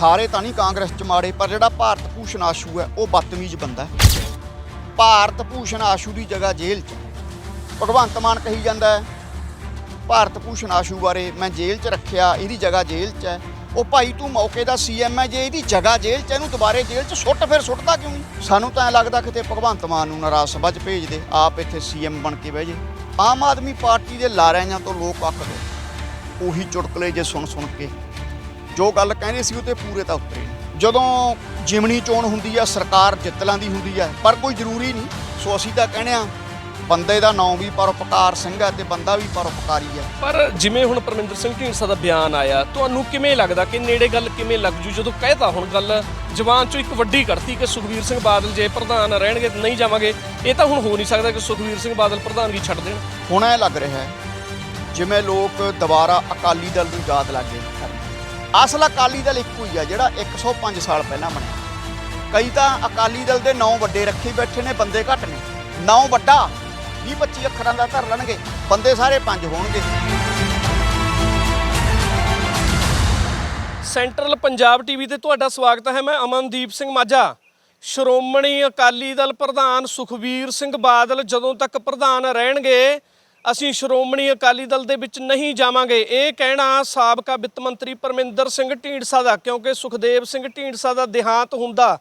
ਸਾਰੇ ਤਾਂ ਨਹੀਂ ਕਾਂਗਰਸ ਚ ਮਾੜੇ, ਪਰ ਜਿਹੜਾ ਭਾਰਤ ਭੂਸ਼ਣ ਆਸ਼ੂ ਹੈ, ਉਹ ਬਦਤਮੀਜ਼ ਬੰਦਾ ਹੈ। ਭਾਰਤ ਭੂਸ਼ਣ ਆਸ਼ੂ ਦੀ ਜਗ੍ਹਾ ਜੇਲ੍ਹ 'ਚ ਭਗਵੰਤ ਮਾਨ ਕਹੀ ਜਾਂਦਾ ਹੈ, ਭਾਰਤ ਭੂਸ਼ਣ ਆਸ਼ੂ ਬਾਰੇ ਮੈਂ ਜੇਲ੍ਹ 'ਚ ਰੱਖਿਆ, ਇਹਦੀ ਜਗ੍ਹਾ ਜੇਲ੍ਹ 'ਚ ਹੈ। ਉਹ ਭਾਈ ਤੂੰ ਮੌਕੇ ਦਾ ਸੀਐਮ ਹੈ, ਜੇ ਇਹਦੀ ਜਗ੍ਹਾ ਜੇਲ੍ਹ 'ਚ ਇਹਨੂੰ ਦੁਬਾਰੇ ਜੇਲ੍ਹ 'ਚ ਸੁੱਟ ਫਿਰ ਸੁੱਟਦਾ ਕਿਉਂ ਨਹੀਂ? ਸਾਨੂੰ ਤਾਂ ਐਂ ਲੱਗਦਾ ਕਿਤੇ ਭਗਵੰਤ ਮਾਨ ਨੂੰ ਨਾ ਰਾਜ ਸਭਾ 'ਚ ਭੇਜ ਦੇ, ਆਪ ਇੱਥੇ ਸੀਐਮ ਬਣ ਕੇ ਬਹਿ ਜੇ। ਆਮ ਆਦਮੀ ਪਾਰਟੀ ਦੇ ਲਾਰਿਆਂ ਤੋਂ ਲੋਕ ਅੱਕ ਗਏ। ਉਹੀ ਚੁਟਕਲੇ ਜੇ ਸੁਣ ਸੁਣ ਕੇ। ਜੋ ਗੱਲ ਕਹਿੰਦੇ ਸੀ ਉਹ ਤੇ ਪੂਰੇ ਤਾਂ ਉਤਰੇ। ਜਦੋਂ ਜਿਮਣੀ ਚੋਣ ਹੁੰਦੀ ਆ ਸਰਕਾਰ ਜਿੱਤ ਲਾਂਦੀ ਹੁੰਦੀ ਆ ਪਰ ਕੋਈ ਜ਼ਰੂਰੀ ਨਹੀਂ। ਸੋ ਅਸੀਂ ਤਾਂ ਕਹਿੰਦੇ ਆ ਬੰਦੇ ਦਾ ਨਾਂ ਵੀ ਪਰਉਪਕਾਰ ਸਿੰਘ ਹੈ ਤੇ ਬੰਦਾ ਵੀ ਪਰਉਪਕਾਰੀ ਹੈ ਪਰ ਜਿਵੇਂ ਹੁਣ ਪਰਮਿੰਦਰ ਸਿੰਘ ਢੀਂਡਸਾ ਦਾ ਬਿਆਨ ਆਇਆ ਤੁਹਾਨੂੰ ਕਿਵੇਂ ਲੱਗਦਾ ਕਿ ਨੇੜੇ ਗੱਲ ਕਿਵੇਂ ਲੱਗ ਜੂ? ਜਦੋਂ ਕਹਿਤਾ ਹੁਣ ਗੱਲ ਜਵਾਨ ਚੋਂ ਇੱਕ ਵੱਡੀ ਕੱਢਤੀ ਕਿ ਸੁਖਵੀਰ ਸਿੰਘ ਬਾਦਲ ਜੇ ਪ੍ਰਧਾਨ ਰਹਿਣਗੇ ਤਾਂ ਨਹੀਂ ਜਾਵਾਂਗੇ ਇਹ ਤਾਂ ਹੁਣ ਹੋ ਨਹੀਂ ਸਕਦਾ ਕਿ ਸੁਖਵੀਰ ਸਿੰਘ ਬਾਦਲ ਪ੍ਰਧਾਨਗੀ ਛੱਡ ਦੇਣ। ਹੁਣ ਇਹ ਲੱਗ ਰਿਹਾ ਹੈ ਜਿਵੇਂ ਲੋਕ ਦੁਬਾਰਾ ਅਕਾਲੀ ਦਲ ਨੂੰ ਯਾਦ ਲੱਗੇ ਅਸਲ ਅਕਾਲੀ ਦਲ ਇੱਕੋ ਹੀ ਆ, ਜਿਹੜਾ 105 ਸਾਲ ਪਹਿਲਾਂ ਬਣਿਆ। ਕਈ ਤਾਂ ਅਕਾਲੀ ਦਲ ਦੇ ਨੌ ਵੱਡੇ ਰੱਖੇ ਬੈਠੇ ਨੇ, ਬੰਦੇ ਘੱਟ ਨੇ। ਨੌ ਵੱਡਾ 20 25 ਅੱਖਰਾਂ ਦਾ ਧਰ ਲੈਣਗੇ, ਬੰਦੇ ਸਾਰੇ ਪੰਜ ਹੋਣਗੇ। ਸੈਂਟਰਲ ਪੰਜਾਬ ਟੀਵੀ ਤੇ ਤੁਹਾਡਾ ਸਵਾਗਤ ਹੈ, ਮੈਂ ਅਮਨਦੀਪ ਸਿੰਘ ਮਾਝਾ। ਸ਼੍ਰੋਮਣੀ ਅਕਾਲੀ ਦਲ ਪ੍ਰਧਾਨ ਸੁਖਬੀਰ ਸਿੰਘ ਬਾਦਲ ਜਦੋਂ ਤੱਕ ਪ੍ਰਧਾਨ ਰਹਿਣਗੇ ਅਸੀਂ ਸ਼੍ਰੋਮਣੀ ਅਕਾਲੀ ਦਲ ਦੇ ਵਿੱਚ ਨਹੀਂ ਜਾਵਾਂਗੇ। ਇਹ ਕਹਿਣਾ ਸਾਬਕਾ ਵਿੱਤ ਮੰਤਰੀ ਪਰਮਿੰਦਰ ਸਿੰਘ ਢੀਂਡਸਾ ਦਾ, ਕਿਉਂਕਿ ਸੁਖਦੇਵ ਸਿੰਘ ਢੀਂਡਸਾ ਦਾ ਦੇਹਾਂਤ ਹੁੰਦਾ,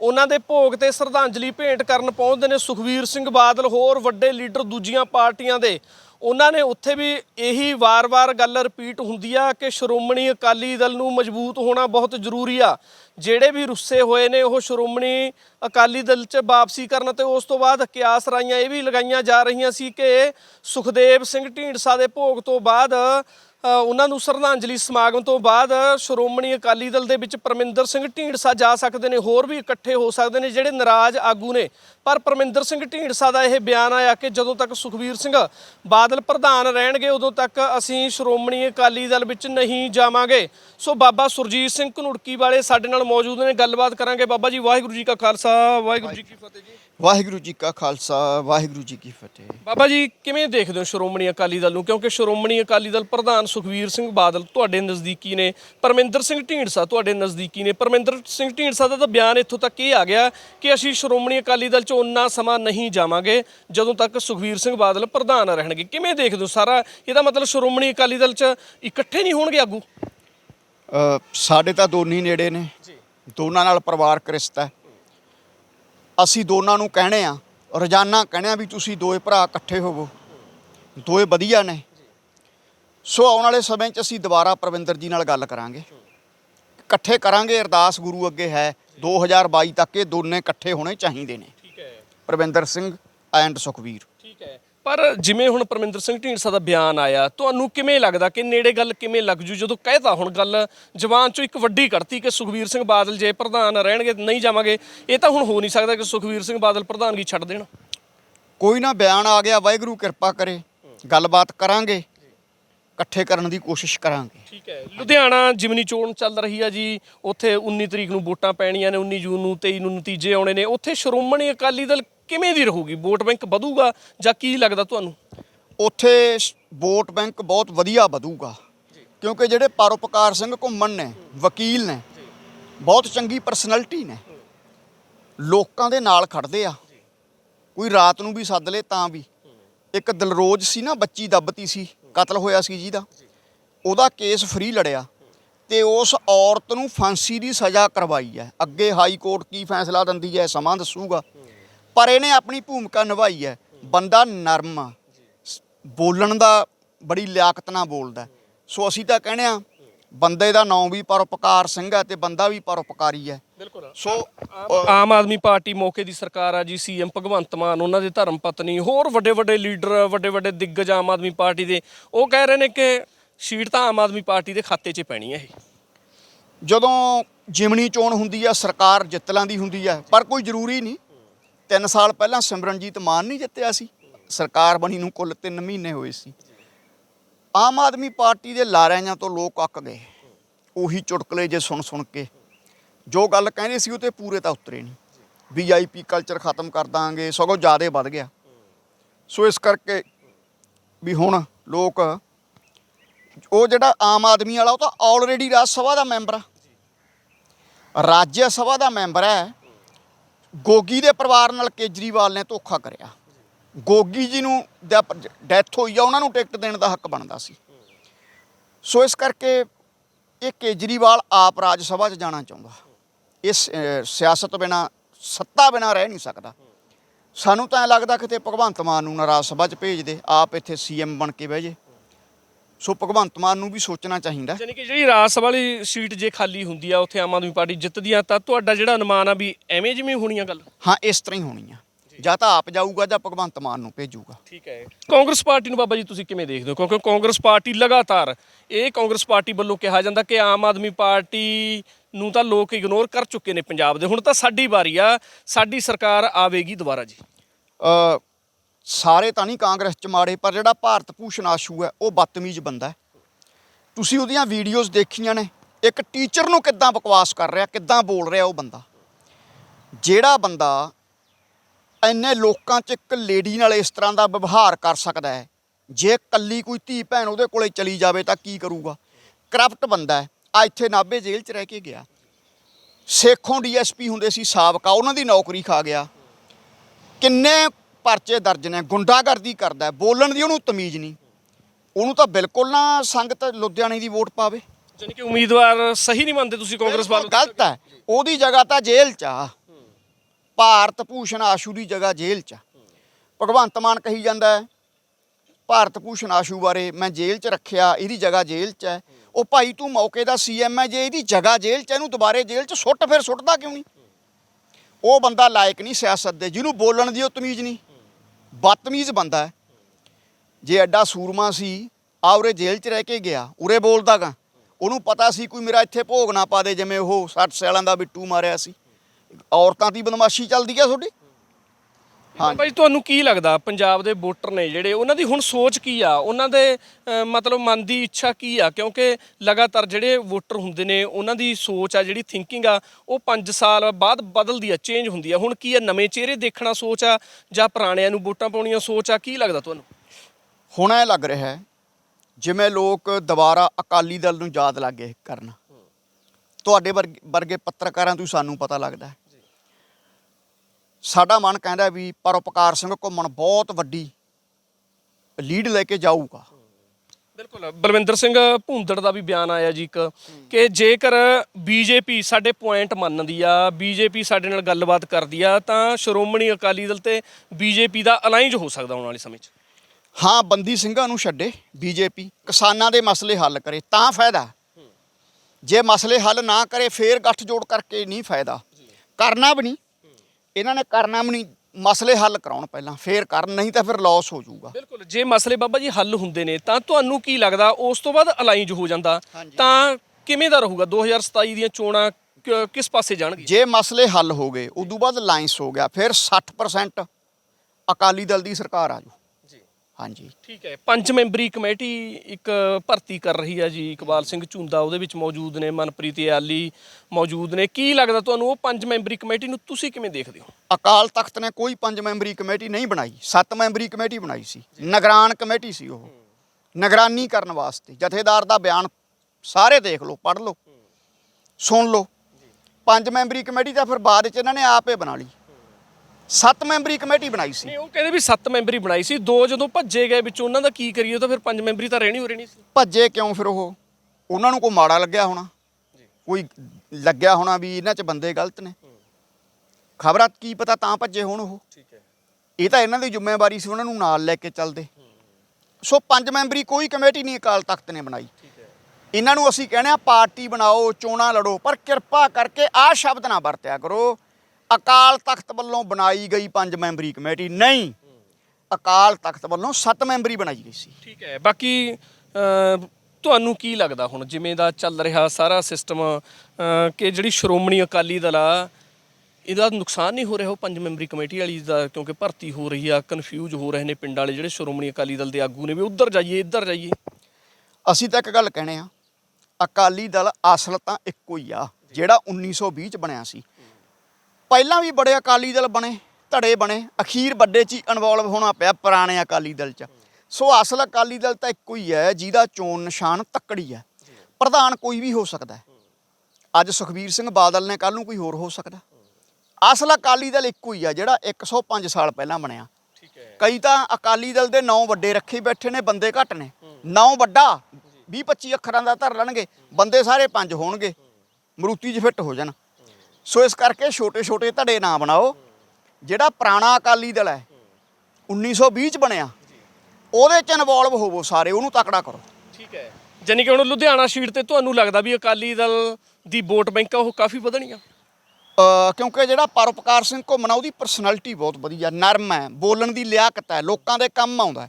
ਉਹਨਾਂ ਦੇ ਭੋਗ ਤੇ ਸ਼ਰਧਾਂਜਲੀ ਭੇਂਟ ਕਰਨ ਪਹੁੰਚਦੇ ਨੇ ਸੁਖਬੀਰ ਸਿੰਘ ਬਾਦਲ, ਹੋਰ ਵੱਡੇ ਲੀਡਰ ਦੂਜੀਆਂ ਪਾਰਟੀਆਂ ਦੇ। ਉਹਨਾਂ ਨੇ ਉੱਥੇ ਵੀ ਇਹੀ ਵਾਰ-ਵਾਰ ਗੱਲ ਰਿਪੀਟ ਹੁੰਦੀ ਆ ਕਿ ਸ਼੍ਰੋਮਣੀ ਅਕਾਲੀ ਦਲ ਨੂੰ ਮਜ਼ਬੂਤ ਹੋਣਾ ਬਹੁਤ ਜ਼ਰੂਰੀ ਆ। ਜਿਹੜੇ ਵੀ ਰੁੱਸੇ ਹੋਏ ਨੇ, ਉਹ ਸ਼੍ਰੋਮਣੀ ਅਕਾਲੀ ਦਲ 'ਚ ਵਾਪਸੀ ਕਰਨ ਤੇ ਉਸ ਤੋਂ ਬਾਅਦ ਕਿਆਸ ਰਾਈਆਂ ਇਹ ਵੀ ਲਗਾਈਆਂ ਜਾ ਰਹੀਆਂ ਸੀ ਕਿ ਸੁਖਦੇਵ ਸਿੰਘ ਢੀਂਡਸਾ ਦੇ ਭੋਗ ਤੋਂ ਬਾਅਦ ਉਹਨਾਂ ਨੂੰ ਸ਼ਰਧਾਂਜਲੀ ਸਮਾਗਮ ਤੋਂ ਬਾਅਦ ਸ਼੍ਰੋਮਣੀ ਅਕਾਲੀ ਦਲ ਦੇ ਵਿੱਚ ਪਰਮਿੰਦਰ ਸਿੰਘ ਢੀਂਡਸਾ ਜਾ ਸਕਦੇ ਨੇ, ਹੋਰ ਵੀ ਇਕੱਠੇ ਹੋ ਸਕਦੇ ਨੇ ਜਿਹੜੇ ਨਾਰਾਜ਼ ਆਗੂ ਨੇ। ਪਰ ਪਰਮਿੰਦਰ ਸਿੰਘ ਢੀਂਡਸਾ ਦਾ ਇਹ ਬਿਆਨ ਆਇਆ ਕਿ ਜਦੋਂ ਤੱਕ ਸੁਖਬੀਰ ਸਿੰਘ ਬਾਦਲ ਪ੍ਰਧਾਨ ਰਹਿਣਗੇ, ਉਦੋਂ ਤੱਕ ਅਸੀਂ ਸ਼੍ਰੋਮਣੀ ਅਕਾਲੀ ਦਲ ਵਿੱਚ ਨਹੀਂ ਜਾਵਾਂਗੇ। ਸੋ ਬਾਬਾ ਸੁਰਜੀਤ ਸਿੰਘ ਘਨੁੜਕੀ ਵਾਲੇ ਸਾਡੇ ਨਾਲ ਮੌਜੂਦ ਨੇ। ਗੱਲਬਾਤ ਕਰਾਂਗੇ। ਬਾਬਾ ਜੀ, ਵਾਹਿਗੁਰੂ ਜੀ ਕਾ ਖਾਲਸਾ, ਵਾਹਿਗੁਰੂ ਜੀ ਕੀ ਫਤਿਹ ਜੀ। ਵਾਹਿਗੁਰੂ ਜੀ ਕਾ ਖਾਲਸਾ ਵਾਹਿਗੁਰੂ ਜੀ ਕੀ ਫਤਿਹ। ਬਾਬਾ ਜੀ ਕਿਵੇਂ ਦੇਖਦੇ ਹੋ ਸ਼੍ਰੋਮਣੀ ਅਕਾਲੀ ਦਲ ਨੂੰ? ਕਿਉਂਕਿ ਸ਼੍ਰੋਮਣੀ ਅਕਾਲੀ ਦਲ ਪ੍ਰਧਾਨ ਸੁਖਵੀਰ ਸਿੰਘ ਬਾਦਲ ਤੁਹਾਡੇ ਨਜ਼ਦੀਕੀ ਨੇ ਪਰਮਿੰਦਰ ਸਿੰਘ ਢੀਂਡਸਾ ਤੁਹਾਡੇ ਨਜ਼ਦੀਕੀ ਨੇ। ਪਰਮਿੰਦਰ ਸਿੰਘ ਢੀਂਡਸਾ ਦਾ ਤਾਂ ਬਿਆਨ ਇੱਥੋਂ ਤੱਕ ਇਹ ਆ ਗਿਆ ਕਿ ਅਸੀਂ ਸ਼੍ਰੋਮਣੀ ਅਕਾਲੀ ਦਲ 'ਚ ਉਨਾ ਸਮਾਂ ਨਹੀਂ ਜਾਵਾਂਗੇ ਜਦੋਂ ਤੱਕ ਸੁਖਵੀਰ ਸਿੰਘ ਬਾਦਲ ਪ੍ਰਧਾਨ ਰਹਿਣਗੇ। ਕਿਵੇਂ ਦੇਖਦੇ ਹੋ ਸਾਰਾ? ਇਹਦਾ ਮਤਲਬ ਸ਼੍ਰੋਮਣੀ ਅਕਾਲੀ ਦਲ 'ਚ ਇਕੱਠੇ ਨਹੀਂ ਹੋਣਗੇ ਆਗੂ? ਸਾਡੇ ਤਾਂ ਦੋਨੀ ਨੇੜੇ ਨੇ। ਜੀ। ਦੋਨਾਂ ਨਾਲ ਪਰਿਵਾਰਕ ਰਿਸ਼ਤਾ ਹੈ। ਅਸੀਂ ਦੋਨਾਂ ਨੂੰ ਕਹਿਣੇ ਆ ਰੋਜ਼ਾਨਾ ਕਹਿਣੇ ਆ ਵੀ ਤੁਸੀਂ ਦੋਏ ਭਰਾ ਇਕੱਠੇ ਹੋਵੋ। ਦੋਏ ਵਧੀਆ ਨੇ। ਸੋ ਆਉਣ ਵਾਲੇ ਸਮੇਂ 'ਚ ਅਸੀਂ ਦੁਬਾਰਾ ਪ੍ਰਵਿੰਦਰ ਜੀ ਨਾਲ ਗੱਲ ਕਰਾਂਗੇ। ਇਕੱਠੇ ਕਰਾਂਗੇ ਅਰਦਾਸ ਗੁਰੂ ਅੱਗੇ ਹੈ। 2022 ਤੱਕ ਇਹ ਦੋਨੇ ਇਕੱਠੇ ਹੋਣੇ ਚਾਹੀਦੇ ਨੇ। ਠੀਕ ਹੈ। ਪ੍ਰਵਿੰਦਰ ਸਿੰਘ ਐਂਡ ਸੁਖਵੀਰ। ਠੀਕ ਹੈ। ਪਰ ਜਿਵੇਂ ਹੁਣ ਪਰਮਿੰਦਰ ਸਿੰਘ ਢੀਂਡਸਾ ਦਾ ਬਿਆਨ ਆਇਆ ਤੁਹਾਨੂੰ ਕਿਵੇਂ ਲੱਗਦਾ ਕਿ ਨੇੜੇ ਗੱਲ ਕਿਵੇਂ ਲੱਗ ਜੂ? ਜਦੋਂ ਕਹਿਤਾ ਹੁਣ ਗੱਲ ਜਵਾਨ ਚੋਂ ਇੱਕ ਵੱਡੀ ਕੱਢਤੀ ਕਿ ਸੁਖਬੀਰ ਸਿੰਘ ਬਾਦਲ ਜੇ ਪ੍ਰਧਾਨ ਰਹਿਣਗੇ ਨਹੀਂ ਜਾਵਾਂਗੇ ਇਹ ਤਾਂ ਹੁਣ ਹੋ ਨਹੀਂ ਸਕਦਾ ਕਿ ਸੁਖਬੀਰ ਸਿੰਘ ਬਾਦਲ ਪ੍ਰਧਾਨਗੀ ਛੱਡ ਦੇਣ। ਕੋਈ ਨਾ ਬਿਆਨ ਆ ਗਿਆ ਵਾਹਿਗੁਰੂ ਕਿਰਪਾ ਕਰੇ ਗੱਲਬਾਤ ਕਰਾਂਗੇ ਇਕੱਠੇ ਕਰਨ ਦੀ ਕੋਸ਼ਿਸ਼ ਕਰਾਂਗੇ। ਠੀਕ ਹੈ ਲੁਧਿਆਣਾ ਜਿਮਨੀ ਚੋਣ ਚੱਲ ਰਹੀ ਆ ਜੀ ਉੱਥੇ 19 ਤਰੀਕ ਨੂੰ ਵੋਟਾਂ ਪੈਣੀਆਂ ਨੇ 19 ਜੂਨ ਨੂੰ 23 ਨੂੰ ਨਤੀਜੇ ਆਉਣੇ ਨੇ ਉੱਥੇ ਸ਼੍ਰੋਮਣੀ ਅਕਾਲੀ ਦਲ ਕਿਵੇਂ ਦੀ ਰਹੂਗੀ? ਵੋਟ ਬੈਂਕ ਵਧੂਗਾ ਜਾਂ ਕੀ ਲੱਗਦਾ ਤੁਹਾਨੂੰ? ਉੱਥੇ ਸ- ਵੋਟ ਬੈਂਕ ਬਹੁਤ ਵਧੀਆ ਵਧੂਗਾ। ਕਿਉਂਕਿ ਜਿਹੜੇ ਪਰਉਪਕਾਰ ਸਿੰਘ ਘੁੰਮਣ ਨੇ ਵਕੀਲ ਨੇ ਬਹੁਤ ਚੰਗੀ ਪਰਸਨੈਲਿਟੀ ਨੇ ਲੋਕਾਂ ਦੇ ਨਾਲ ਖੜਦੇ ਆ। ਕੋਈ ਰਾਤ ਨੂੰ ਵੀ ਸੱਦ ਲੇ ਤਾਂ ਵੀ। ਇੱਕ ਦਿਲਰੋਜ਼ ਸੀ ਨਾ ਬੱਚੀ ਦੱਬਤੀ ਸੀ ਕਤਲ ਹੋਇਆ ਸੀ ਜਿਹਦਾ ਉਹਦਾ ਕੇਸ ਫ੍ਰੀ ਲੜਿਆ। ਤੇ ਉਸ ਔਰਤ ਨੂੰ ਫਾਂਸੀ ਦੀ ਸਜ਼ਾ ਕਰਵਾਈ ਹੈ। ਅੱਗੇ ਹਾਈ ਕੋਰਟ ਕੀ ਫੈਸਲਾ ਦਿੰਦੀ ਹੈ ਸਮਾਂ ਦੱਸੂਗਾ। ਪਰ ਇਹਨੇ ਆਪਣੀ ਭੂਮਿਕਾ ਨਿਭਾਈ ਹੈ। ਬੰਦਾ ਨਰਮ ਆ। ਬੋਲਣ ਦਾ ਬੜੀ ਲਿਆਕਤ ਨਾਲ ਬੋਲਦਾ। ਸੋ ਅਸੀਂ ਤਾਂ ਕਹਿੰਦੇ ਆ ਬੰਦੇ ਦਾ ਨਾਂ ਵੀ ਪਰਉਪਕਾਰ ਸਿੰਘ ਹੈ ਤੇ ਬੰਦਾ ਵੀ ਪਰਉਪਕਾਰੀ ਹੈ। ਬਿਲਕੁਲ। ਸੋ ਆਮ ਆਦਮੀ ਪਾਰਟੀ ਮੌਕੇ ਦੀ ਸਰਕਾਰ ਆ ਜੀ ਸੀਐਮ ਭਗਵੰਤ ਮਾਨ ਉਹਨਾਂ ਦੇ ਧਰਮ ਪਤਨੀ ਹੋਰ ਵੱਡੇ ਵੱਡੇ ਲੀਡਰ ਵੱਡੇ ਵੱਡੇ ਦਿੱਗਜ ਆਮ ਆਦਮੀ ਪਾਰਟੀ ਦੇ ਉਹ ਕਹਿ ਰਹੇ ਨੇ ਕਿ ਸੀਟ ਤਾਂ ਆਮ ਆਦਮੀ ਪਾਰਟੀ ਦੇ ਖਾਤੇ 'ਚ ਪੈਣੀ ਹੈ ਇਹ। ਜਦੋਂ ਜਿਮਣੀ ਚੋਣ ਹੁੰਦੀ ਆ ਸਰਕਾਰ ਜਿੱਤ ਲਾਂਦੀ ਹੁੰਦੀ ਆ ਪਰ ਕੋਈ ਜ਼ਰੂਰੀ ਨਹੀਂ। 3 ਸਾਲ ਪਹਿਲਾਂ ਸਿਮਰਨਜੀਤ ਮਾਨ ਨਹੀਂ ਜਿੱਤਿਆ ਸੀ। ਸਰਕਾਰ ਬਣੀ ਨੂੰ ਕੁੱਲ 3 ਮਹੀਨੇ ਹੋਏ ਸੀ। ਆਮ ਆਦਮੀ ਪਾਰਟੀ ਦੇ ਲਾਰਿਆਂ ਤੋਂ ਲੋਕ ਅੱਕ ਗਏ। ਉਹੀ ਚੁਟਕਲੇ ਜੇ ਸੁਣ ਸੁਣ ਕੇ। ਜੋ ਗੱਲ ਕਹਿੰਦੇ ਸੀ ਉਹ ਤੇ ਪੂਰੇ ਤਾਂ ਉਤਰੇ ਨਹੀਂ। ਵੀਆਈਪੀ ਕਲਚਰ ਖਤਮ ਕਰ ਦਾਂਗੇ, ਸਗੋਂ ਜ਼ਿਆਦਾ ਵੱਧ ਗਿਆ। ਸੋ ਇਸ ਕਰਕੇ ਵੀ ਹੁਣ ਲੋਕ, ਉਹ ਜਿਹੜਾ ਆਮ ਆਦਮੀ ਵਾਲਾ ਉਹ ਤਾਂ ਆਲਰੇਡੀ ਰਾਜ ਸਭਾ ਦਾ ਮੈਂਬਰ ਆ। ਰਾਜ ਸਭਾ ਦਾ ਮੈਂਬਰ ਹੈ। ਗੋਗੀ ਦੇ ਪਰਿਵਾਰ ਨਾਲ ਕੇਜਰੀਵਾਲ ਨੇ ਧੋਖਾ ਕਰਿਆ। ਗੋਗੀ ਜੀ ਨੂੰ ਡੈਥ ਹੋਈ ਆ, ਉਹਨਾਂ ਨੂੰ ਟਿਕਟ ਦੇਣ ਦਾ ਹੱਕ ਬਣਦਾ ਸੀ। ਸੋ ਇਸ ਕਰਕੇ ਇਹ ਕੇਜਰੀਵਾਲ ਆਪ ਰਾਜ ਸਭਾ 'ਚ ਜਾਣਾ ਚਾਹੁੰਦਾ। ਇਸ ਸਿਆਸਤ ਬਿਨਾ, ਸੱਤਾ ਬਿਨਾ ਰਹਿ ਨਹੀਂ ਸਕਦਾ। ਸਾਨੂੰ ਤਾਂ ਐਂ ਲੱਗਦਾ ਕਿਤੇ ਭਗਵੰਤ ਮਾਨ ਨੂੰ ਨਾ ਰਾਜ ਸਭਾ 'ਚ ਭੇਜ ਦੇ, ਆਪ ਇੱਥੇ ਸੀਐਮ ਬਣ ਕੇ ਬਹਿ ਜੇ। ਸੋ ਭਗਵੰਤ ਮਾਨ ਨੂੰ ਵੀ ਸੋਚਣਾ ਚਾਹੀਦਾ। ਯਾਨੀ ਕਿ ਜਿਹੜੀ ਰਾਜ ਸਭਾ ਵਾਲੀ ਸੀਟ ਜੇ ਖਾਲੀ ਹੁੰਦੀ ਆ ਉੱਥੇ ਆਮ ਆਦਮੀ ਪਾਰਟੀ ਜਿੱਤਦੀ ਆ ਤਾਂ ਤੁਹਾਡਾ ਜਿਹੜਾ ਅਨੁਮਾਨ ਆ ਵੀ ਐਵੇਂ ਜਿਵੇਂ ਹੋਣੀ ਆ ਗੱਲ? ਹਾਂ ਇਸ ਤਰ੍ਹਾਂ ਹੀ ਹੋਣੀ ਆ ਜਾਂ ਤਾਂ ਆਪ ਜਾਊਗਾ ਜਾਂ ਭਗਵੰਤ ਮਾਨ ਨੂੰ ਭੇਜੂਗਾ। ਠੀਕ ਹੈ। ਕਾਂਗਰਸ ਪਾਰਟੀ ਨੂੰ ਬਾਬਾ ਜੀ ਤੁਸੀਂ ਕਿਵੇਂ ਦੇਖਦੇ ਹੋ? ਕਿਉਂਕਿ ਕਾਂਗਰਸ ਪਾਰਟੀ ਲਗਾਤਾਰ ਇਹ ਕਾਂਗਰਸ ਪਾਰਟੀ ਵੱਲੋਂ ਕਿਹਾ ਜਾਂਦਾ ਕਿ ਆਮ ਆਦਮੀ ਪਾਰਟੀ ਨੂੰ ਤਾਂ ਲੋਕ ਇਗਨੋਰ ਕਰ ਚੁੱਕੇ ਨੇ ਪੰਜਾਬ ਦੇ। ਹੁਣ ਤਾਂ ਸਾਡੀ ਵਾਰੀ ਆ ਸਾਡੀ ਸਰਕਾਰ ਆਵੇਗੀ ਦੁਬਾਰਾ ਜੀ। ਅ, ਸਾਰੇ ਤਾਂ ਨਹੀਂ ਕਾਂਗਰਸ ਚ ਮਾੜੇ, ਪਰ ਜਿਹੜਾ ਭਾਰਤ ਭੂਸ਼ਣ ਆਸ਼ੂ ਹੈ, ਉਹ ਬਦਤਮੀਜ਼ ਬੰਦਾ ਹੈ। ਤੁਸੀਂ ਉਹਦੀਆਂ ਵੀਡੀਓਜ਼ ਦੇਖੀਆਂ ਨੇ, ਇੱਕ ਟੀਚਰ ਨੂੰ ਕਿੱਦਾਂ ਬਕਵਾਸ ਕਰ ਰਿਹਾ, ਕਿੱਦਾਂ ਬੋਲ ਰਿਹਾ ਉਹ ਬੰਦਾ? ਜਿਹੜਾ ਬੰਦਾ ਇੰਨੇ ਲੋਕਾਂ 'ਚ ਇੱਕ ਲੇਡੀ ਨਾਲ ਇਸ ਤਰ੍ਹਾਂ ਦਾ ਵਿਵਹਾਰ ਕਰ ਸਕਦਾ ਹੈ, ਜੇ ਕੱਲੀ ਕੋਈ ਧੀ ਭੈਣ ਉਹਦੇ ਕੋਲੇ ਚਲੀ ਜਾਵੇ ਤਾਂ ਕੀ ਕਰੂਗਾ? ਕਰਪਟ ਬੰਦਾ ਹੈ। ਆ ਇੱਥੇ ਨਾਭੇ ਜੇਲ੍ਹ 'ਚ ਰਹਿ ਕੇ ਗਿਆ। ਸੇਖੋਂ ਡੀਐਸਪੀ ਹੁੰਦੇ ਸੀ ਸਾਬਕਾ, ਉਹਨਾਂ ਦੀ ਨੌਕਰੀ ਖਾ ਗਿਆ। ਕਿੰਨੇ ਪਰਚੇ ਦਰਜ ਨੇ ਗੁੰਡਾਗਰਦੀ ਕਰਦਾ ਹੈ, ਬੋਲਣ ਦੀ ਉਹਨੂੰ ਤਮੀਜ਼ ਨਹੀਂ। ਉਹਨੂੰ ਤਾਂ ਬਿਲਕੁਲ ਨਾ ਸੰਗਤ ਲੁਧਿਆਣੇ ਦੀ ਵੋਟ ਪਾਵੇ। ਯਾਨੀ ਕਿ ਉਮੀਦਵਾਰ ਸਹੀ ਨਹੀਂ ਮੰਨਦੇ ਤੁਸੀਂ ਕਾਂਗਰਸ ਵੱਲ। ਗਲਤ ਹੈ। ਉਹਦੀ ਜਗ੍ਹਾ ਤਾਂ ਜੇਲ੍ਹ 'ਚ ਆ। ਭਾਰਤ ਭੂਸ਼ਣ ਆਸ਼ੂ ਦੀ ਜਗ੍ਹਾ ਜੇਲ੍ਹ 'ਚ ਆ। ਭਗਵੰਤ ਮਾਨ ਕਹੀ ਜਾਂਦਾ ਹੈ ਭਾਰਤ ਭੂਸ਼ਣ ਆਸ਼ੂ ਬਾਰੇ ਮੈਂ ਜੇਲ੍ਹ 'ਚ ਰੱਖਿਆ ਇਹਦੀ ਜਗ੍ਹਾ ਜੇਲ੍ਹ 'ਚ ਹੈ। ਉਹ ਭਾਈ ਤੂੰ ਮੌਕੇ ਦਾ ਸੀਐਮ ਹੈ ਜੇ ਇਹਦੀ ਜਗ੍ਹਾ ਜੇਲ੍ਹ 'ਚ ਇਹਨੂੰ ਦੁਬਾਰੇ ਜੇਲ੍ਹ 'ਚ ਸੁੱਟ ਫਿਰ ਸੁੱਟਦਾ ਕਿਉਂ ਨਹੀਂ? ਉਹ ਬੰਦਾ ਲਾਇਕ ਨਹੀਂ ਸਿਆਸਤ ਦੇ ਜਿਹਨੂੰ ਬੋਲਣ ਦੀ ਉਹ ਤਮੀਜ਼ ਨਹੀਂ। ਬਦਤਮੀਜ਼ ਬੰਦਾ ਹੈ। ਜੇ ਐਡਾ ਸੂਰਮਾ ਸੀ ਆ ਉਰੇ ਜੇਲ੍ਹ 'ਚ ਰਹਿ ਕੇ ਗਿਆ, ਉਰੇ ਬੋਲਦਾਗਾ ਉਹਨੂੰ ਪਤਾ ਸੀ ਕੋਈ ਮੇਰਾ ਇੱਥੇ ਭੋਗ ਨਾ ਪਾ ਦੇ, ਜਿਵੇਂ ਉਹ 60 ਸਾਲਾਂ ਦਾ ਬਿੱਟੂ ਮਾਰਿਆ ਸੀ। ਔਰਤਾਂ ਦੀ ਬਦਮਾਸ਼ੀ ਚੱਲਦੀ ਆ ਤੁਹਾਡੀ? ਹਾਂ ਭਾਈ ਤੁਹਾਨੂੰ ਕੀ ਲੱਗਦਾ? ਪੰਜਾਬ ਦੇ ਵੋਟਰ ਨੇ ਜਿਹੜੇ ਉਹਨਾਂ ਦੀ ਹੁਣ ਸੋਚ ਕੀ ਆ? ਉਹਨਾਂ ਦੇ ਮਤਲਬ ਮਨ ਦੀ ਇੱਛਾ ਕੀ ਆ? ਕਿਉਂਕਿ ਲਗਾਤਾਰ ਜਿਹੜੇ ਵੋਟਰ ਹੁੰਦੇ ਨੇ ਉਹਨਾਂ ਦੀ ਸੋਚ ਆ ਜਿਹੜੀ ਥਿੰਕਿੰਗ ਆ ਉਹ 5 ਸਾਲ ਬਾਅਦ ਬਦਲਦੀ ਆ ਚੇਂਜ ਹੁੰਦੀ ਆ। ਹੁਣ ਕੀ ਆ? ਨਵੇਂ ਚਿਹਰੇ ਦੇਖਣਾ ਸੋਚ ਆ ਜਾਂ ਪੁਰਾਣਿਆਂ ਨੂੰ ਵੋਟਾਂ ਪਾਉਣੀਆਂ ਸੋਚ ਆ? ਕੀ ਲੱਗਦਾ ਤੁਹਾਨੂੰ? ਹੁਣ ਇਹ ਲੱਗ ਰਿਹਾ ਹੈ ਜਿਵੇਂ ਲੋਕ ਦੁਬਾਰਾ ਅਕਾਲੀ ਦਲ ਨੂੰ ਯਾਦ ਲੱਗੇ ਕਰਨ। ਤੁਹਾਡੇ ਵਰਗੇ ਵਰਗੇ ਪੱਤਰਕਾਰਾਂ ਤੋਂ ਹੀ ਸਾਨੂੰ ਪਤਾ ਲੱਗਦਾ ਹੈ। ਸਾਡਾ ਮਨ ਕਹਿੰਦਾ ਵੀ ਪਰਉਪਕਾਰ ਸਿੰਘ ਘੁੰਮਣ ਬਹੁਤ ਵੱਡੀ ਲੀਡ ਲੈ ਕੇ ਜਾਊਗਾ। ਬਿਲਕੁਲ। ਬਲਵਿੰਦਰ ਸਿੰਘ ਭੁੰਦੜ ਦਾ ਵੀ ਬਿਆਨ ਆਇਆ ਜੀ ਇੱਕ ਕਿ ਜੇਕਰ ਬੀਜੇਪੀ ਸਾਡੇ ਪੁਆਇੰਟ ਮੰਨਦੀ ਆ ਬੀਜੇਪੀ ਸਾਡੇ ਨਾਲ ਗੱਲਬਾਤ ਕਰਦੀ ਆ ਤਾਂ ਸ਼੍ਰੋਮਣੀ ਅਕਾਲੀ ਦਲ ਤੇ ਬੀਜੇਪੀ ਦਾ ਅਲਾਈਨਜ ਹੋ ਸਕਦਾ ਆਉਣ ਵਾਲੇ ਸਮੇਂ 'ਚ। ਹਾਂ ਬੰਦੀ ਸਿੰਘਾਂ ਨੂੰ ਛੱਡੇ ਬੀਜੇਪੀ ਕਿਸਾਨਾਂ ਦੇ ਮਸਲੇ ਹੱਲ ਕਰੇ ਤਾਂ ਫਾਇਦਾ। ਜੇ ਮਸਲੇ ਹੱਲ ਨਾ ਕਰੇ ਫੇਰ ਗੱਠਜੋੜ ਕਰਕੇ ਨਹੀਂ ਫਾਇਦਾ। ਕਰਨਾ ਵੀ ਨਹੀਂ। ਇਹਨਾਂ ਨੇ ਕਰਨਾ ਵੀ ਨਹੀਂ ਮਸਲੇ ਹੱਲ ਕਰਾਉਣ ਪਹਿਲਾਂ ਫੇਰ ਕਰਨ ਨਹੀਂ ਤਾਂ ਫਿਰ ਲਾਸ ਹੋ ਜਾਊਗਾ। ਬਿਲਕੁਲ ਜੇ ਮਸਲੇ ਬਾਬਾ ਜੀ ਹੱਲ ਹੁੰਦੇ ਨੇ ਤਾਂ ਤੁਹਾਨੂੰ ਕੀ ਲੱਗਦਾ ਉਸ ਤੋਂ ਬਾਅਦ ਅਲਾਈਨਜ ਹੋ ਜਾਂਦਾ ਤਾਂ ਕਿਵੇਂ ਦਾ ਰਹੂਗਾ? 2027 ਦੀਆਂ ਚੋਣਾਂ ਕਿਸ ਪਾਸੇ ਜਾਣਗੀਆਂ? ਜੇ ਮਸਲੇ ਹੱਲ ਹੋ ਗਏ ਉਦੋਂ ਬਾਅਦ ਲਾਈਨਸ ਹੋ ਗਿਆ ਫਿਰ 60% ਅਕਾਲੀ ਦਲ ਦੀ ਸਰਕਾਰ ਆ ਜਾਊ। ਜੀ ਹਾਂਜੀ। ਠੀਕ ਹੈ ਪੰਜ ਮੈਂਬਰੀ ਕਮੇਟੀ ਇੱਕ ਭਰਤੀ ਕਰ ਰਹੀ ਹੈ ਜੀ ਇਕਬਾਲ ਸਿੰਘ ਝੁੰਦਾ ਉਹਦੇ ਵਿੱਚ ਮੌਜੂਦ ਨੇ ਮਨਪ੍ਰੀਤ ਆਲੀ ਮੌਜੂਦ ਨੇ। ਕੀ ਲੱਗਦਾ ਤੁਹਾਨੂੰ ਉਹ ਪੰਜ ਮੈਂਬਰੀ ਕਮੇਟੀ ਨੂੰ ਤੁਸੀਂ ਕਿਵੇਂ ਦੇਖਦੇ ਹੋ? ਅਕਾਲ ਤਖਤ ਨੇ ਕੋਈ ਪੰਜ ਮੈਂਬਰੀ ਕਮੇਟੀ ਨਹੀਂ ਬਣਾਈ ਸੱਤ ਮੈਂਬਰੀ ਕਮੇਟੀ ਬਣਾਈ ਸੀ। ਨਿਗਰਾਨ ਕਮੇਟੀ ਸੀ ਉਹ। ਨਿਗਰਾਨੀ ਕਰਨ ਵਾਸਤੇ ਜਥੇਦਾਰ ਦਾ ਬਿਆਨ ਸਾਰੇ ਦੇਖ ਲਓ ਪੜ੍ਹ ਲਓ ਸੁਣ ਲਓ। ਪੰਜ ਮੈਂਬਰੀ ਕਮੇਟੀ ਤਾਂ ਫਿਰ ਬਾਅਦ ਚ ਇਹਨਾਂ ਨੇ ਆਪੇ ਬਣਾ ਲਈ। ਸੱਤ ਮੈਂਬਰੀ ਕਮੇਟੀ ਬਣਾਈ ਸੀ। ਨਹੀਂ ਉਹ ਕਹਿੰਦੇ ਵੀ ਸੱਤ ਮੈਂਬਰੀ ਬਣਾਈ ਸੀ। ਦੋ ਜਦੋਂ ਭੱਜੇ ਗਏ ਵਿੱਚ ਉਹਨਾਂ ਦਾ ਕੀ ਕਰੀਏ ਤਾਂ ਫਿਰ ਪੰਜ ਮੈਂਬਰੀ ਤਾਂ ਰਹਿਣੀ ਹੋ ਰਹਿਣੀ ਸੀ। ਭੱਜੇ ਕਿਉਂ ਫਿਰ ਉਹ? ਉਹਨਾਂ ਨੂੰ ਕੋਈ ਮਾੜਾ ਲੱਗਿਆ ਹੋਣਾ? ਕੋਈ ਲੱਗਿਆ ਹੋਣਾ ਵੀ ਇਹਨਾਂ 'ਚ ਬੰਦੇ ਗਲਤ ਨੇ? ਖਬਰਾਂ ਕੀ ਪਤਾ ਤਾਂ ਭੱਜੇ ਹੋਣ ਉਹ? ਠੀਕ ਹੈ। ਇਹ ਤਾਂ ਇਹਨਾਂ ਦੀ ਜ਼ਿੰਮੇਵਾਰੀ ਸੀ ਉਹਨਾਂ ਨੂੰ ਨਾਲ ਲੈ ਕੇ ਚੱਲਦੇ। ਸੋ ਪੰਜ ਮੈਂਬਰੀ ਕੋਈ ਕਮੇਟੀ ਨਹੀਂ ਅਕਾਲ ਤਖਤ ਨੇ ਬਣਾਈ। ਇਹਨਾਂ ਨੂੰ ਅਸੀਂ ਕਹਿੰਦੇ ਆ ਪਾਰਟੀ ਬਣਾਓ ਚੋਣਾਂ ਲੜੋ ਪਰ ਕਿਰਪਾ ਕਰਕੇ ਆਹ ਸ਼ਬਦ ਨਾ ਵਰਤਿਆ ਕਰੋ। ਅਕਾਲ ਤਖਤ ਵੱਲੋਂ ਬਣਾਈ ਗਈ ਪੰਜ ਮੈਂਬਰੀ ਕਮੇਟੀ। ਨਹੀਂ ਅਕਾਲ ਤਖਤ ਵੱਲੋਂ ਸੱਤ ਮੈਂਬਰੀ ਬਣਾਈ ਗਈ ਸੀ। ਠੀਕ ਹੈ ਬਾਕੀ ਅਹ, ਤੁਹਾਨੂੰ ਕੀ ਲੱਗਦਾ ਹੁਣ ਜਿਵੇਂ ਦਾ ਚੱਲ ਰਿਹਾ ਸਾਰਾ ਸਿਸਟਮ ਕਿ ਜਿਹੜੀ ਸ਼੍ਰੋਮਣੀ ਅਕਾਲੀ ਦਲ ਆ ਇਹਦਾ ਨੁਕਸਾਨ ਨਹੀਂ ਹੋ ਰਿਹਾ ਉਹ ਪੰਜ ਮੈਂਬਰੀ ਕਮੇਟੀ ਵਾਲੀ ਦਾ ਕਿਉਂਕਿ ਭਰਤੀ ਹੋ ਰਹੀ ਆ ਕਨਫਿਊਜ਼ ਹੋ ਰਹੇ ਨੇ ਪਿੰਡ ਵਾਲੇ ਜਿਹੜੇ ਸ਼੍ਰੋਮਣੀ ਅਕਾਲੀ ਦਲ ਦੇ ਆਗੂ ਨੇ ਵੀ ਉੱਧਰ ਜਾਈਏ ਇੱਧਰ ਜਾਈਏ। ਅਸੀਂ ਤਾਂ ਇੱਕ ਗੱਲ ਕਹਿਣੇ ਆ ਅਕਾਲੀ ਦਲ ਅਸਲ ਤਾਂ ਇੱਕੋ ਹੀ ਆ ਜਿਹੜਾ 1920 ਚ ਬਣਿਆ ਸੀ। ਪਹਿਲਾਂ ਵੀ ਬੜੇ ਅਕਾਲੀ ਦਲ ਬਣੇ ਧੜੇ ਬਣੇ ਅਖੀਰ ਵੱਡੇ ਚ ਇਨਵੋਲਵ ਹੋਣਾ ਪਿਆ ਪੁਰਾਣੇ ਅਕਾਲੀ ਦਲ ਚ। ਸੋ ਅਸਲ ਅਕਾਲੀ ਦਲ ਤਾਂ ਇੱਕੋ ਹੀ ਹੈ ਜਿਹਦਾ ਚੋਣ ਨਿਸ਼ਾਨ ਤੱਕੜੀ ਹੈ। ਪ੍ਰਧਾਨ ਕੋਈ ਵੀ ਹੋ ਸਕਦਾ ਹੈ। ਅੱਜ ਸੁਖਬੀਰ ਸਿੰਘ ਬਾਦਲ ਨੇ ਕੱਲ ਨੂੰ ਕੋਈ ਹੋਰ ਹੋ ਸਕਦਾ। ਅਸਲ ਅਕਾਲੀ ਦਲ ਇੱਕੋ ਹੀ ਆ ਜਿਹੜਾ 105 ਸਾਲ ਪਹਿਲਾਂ ਬਣਿਆ। ਠੀਕ ਹੈ। ਕਈ ਤਾਂ ਅਕਾਲੀ ਦਲ ਦੇ ਨੌ ਵੱਡੇ ਰੱਖੇ ਬੈਠੇ ਨੇ ਬੰਦੇ ਘੱਟ ਨੇ। ਨੌ ਵੱਡਾ 20 25 ਅੱਖਰਾਂ ਦਾ ਧਰ ਲੈਣਗੇ ਬੰਦੇ ਸਾਰੇ ਪੰਜ ਹੋਣਗੇ। ਮਰੂਤੀ 'ਚ ਫਿੱਟ ਹੋ ਜਾਣ। ਸੋ ਇਸ ਕਰਕੇ ਛੋਟੇ ਛੋਟੇ ਧੜੇ ਨਾ ਬਣਾਓ। ਜਿਹੜਾ ਪੁਰਾਣਾ ਅਕਾਲੀ ਦਲ ਹੈ 1920 ਚ ਬਣਿਆ ਉਹਦੇ ਚ ਇਨਵੋਲਵ ਹੋਵੋ ਸਾਰੇ ਉਹਨੂੰ ਤਕੜਾ ਕਰੋ। ਠੀਕ ਹੈ। ਜਾਨੀ ਕਿ ਹੁਣ ਲੁਧਿਆਣਾ ਸ਼ੀਟ ਤੇ ਤੁਹਾਨੂੰ ਲੱਗਦਾ ਵੀ ਅਕਾਲੀ ਦਲ ਦੀ ਵੋਟ ਬੈਂਕ ਉਹ ਕਾਫੀ ਵਧਣੀ ਆ ਅ, ਕਿਉਂਕਿ ਜਿਹੜਾ ਪਰਉਪਕਾਰ ਸਿੰਘ ਘੁੰਮਣਾ ਉਹਦੀ ਪਰਸਨੈਲਿਟੀ ਬਹੁਤ ਵਧੀਆ ਨਰਮ ਹੈ ਬੋਲਣ ਦੀ ਲਿਆਕਤ ਹੈ ਲੋਕਾਂ ਦੇ ਕੰਮ ਆਉਂਦਾ।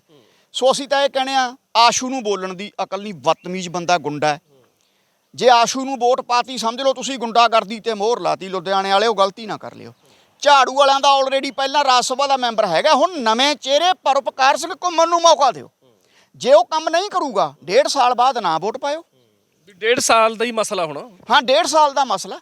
ਸੋ ਅਸੀਂ ਤਾਂ ਇਹ ਕਹਿੰਦੇ ਆ ਆਸ਼ੂ ਨੂੰ ਬੋਲਣ ਦੀ ਅਕਲ ਨਹੀਂ ਬਦਤਮੀਜ਼ ਬੰਦਾ ਗੁੰਡਾ ਹੈ। ਜੇ ਆਸ਼ੂ ਨੂੰ ਵੋਟ ਪਾਤੀ ਸਮਝ ਲਓ ਤੁਸੀਂ ਗੁੰਡਾਗਰਦੀ ਤੇ ਮੋਹਰ ਲਾਤੀ ਲੁਧਿਆਣੇ ਵਾਲਿਓ ਗਲਤੀ ਨਾ ਕਰ ਲਿਓ। ਝਾੜੂ ਵਾਲਿਆਂ ਦਾ ਆਲਰੇਡੀ ਪਹਿਲਾਂ ਰਾਜ ਸਭਾ ਦਾ ਮੈਂਬਰ ਹੈਗਾ ਹੁਣ ਨਵੇਂ ਚਿਹਰੇ ਪਰਉਪਕਾਰ ਸਿੰਘ ਘੁੰਮਣ ਨੂੰ ਮੌਕਾ ਦਿਓ। ਜੇ ਉਹ ਕੰਮ ਨਹੀਂ ਕਰੂਗਾ ਡੇਢ ਸਾਲ ਬਾਅਦ ਨਾ ਵੋਟ ਪਾਇਓ। ਵੀ ਡੇਢ ਸਾਲ ਦਾ ਹੀ ਮਸਲਾ ਹੋਣਾ। ਹਾਂ ਡੇਢ ਸਾਲ ਦਾ ਮਸਲਾ।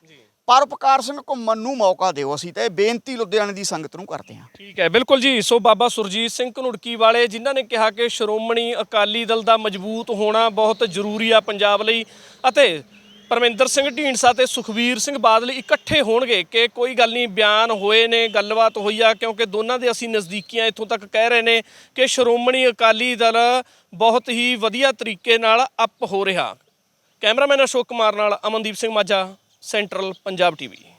ਪਰਉਪਕਾਰ ਸਿੰਘ ਘੁੰਮਣ ਨੂੰ ਮੌਕਾ ਦਿਓ ਅਸੀਂ ਤਾਂ ਇਹ ਬੇਨਤੀ ਲੁਧਿਆਣੇ ਦੀ ਸੰਗਤ ਨੂੰ ਕਰਦੇ ਹਾਂ। ਠੀਕ ਹੈ, ਬਿਲਕੁਲ ਜੀ। ਸੋ ਬਾਬਾ ਸੁਰਜੀਤ ਸਿੰਘ ਘਨੁੜਕੀ ਵਾਲੇ, ਜਿਨ੍ਹਾਂ ਨੇ ਕਿਹਾ ਕਿ ਸ਼੍ਰੋਮਣੀ ਅਕਾਲੀ ਦਲ ਦਾ ਮਜ਼ਬੂਤ ਹੋਣਾ ਬਹੁਤ ਜ਼ਰੂਰੀ ਆ ਪੰਜਾਬ ਲਈ ਅਤੇ ਪਰਮਿੰਦਰ ਸਿੰਘ ਢੀਂਡਸਾ ਤੇ ਸੁਖਵੀਰ ਸਿੰਘ ਬਾਦਲ ਇਕੱਠੇ ਹੋਣਗੇ ਕਿ ਕੋਈ ਗੱਲ ਨਹੀਂ, ਬਿਆਨ ਹੋਏ ਨੇ, ਗੱਲਬਾਤ ਹੋਈ ਆ, ਕਿਉਂਕਿ ਦੋਨਾਂ ਦੇ ਅਸੀਂ ਨਜ਼ਦੀਕੀਆਂ ਇੱਥੋਂ ਤੱਕ ਕਹਿ ਰਹੇ ਨੇ ਕਿ ਸ਼੍ਰੋਮਣੀ ਅਕਾਲੀ ਦਲ ਬਹੁਤ ਹੀ ਵਧੀਆ ਤਰੀਕੇ ਨਾਲ ਅਪ ਹੋ ਰਿਹਾ। ਕੈਮਰਾਮੈਨ ਅਸ਼ੋਕ ਕੁਮਾਰ ਨਾਲ Amandeep Singh Majha. Central Punjab TV.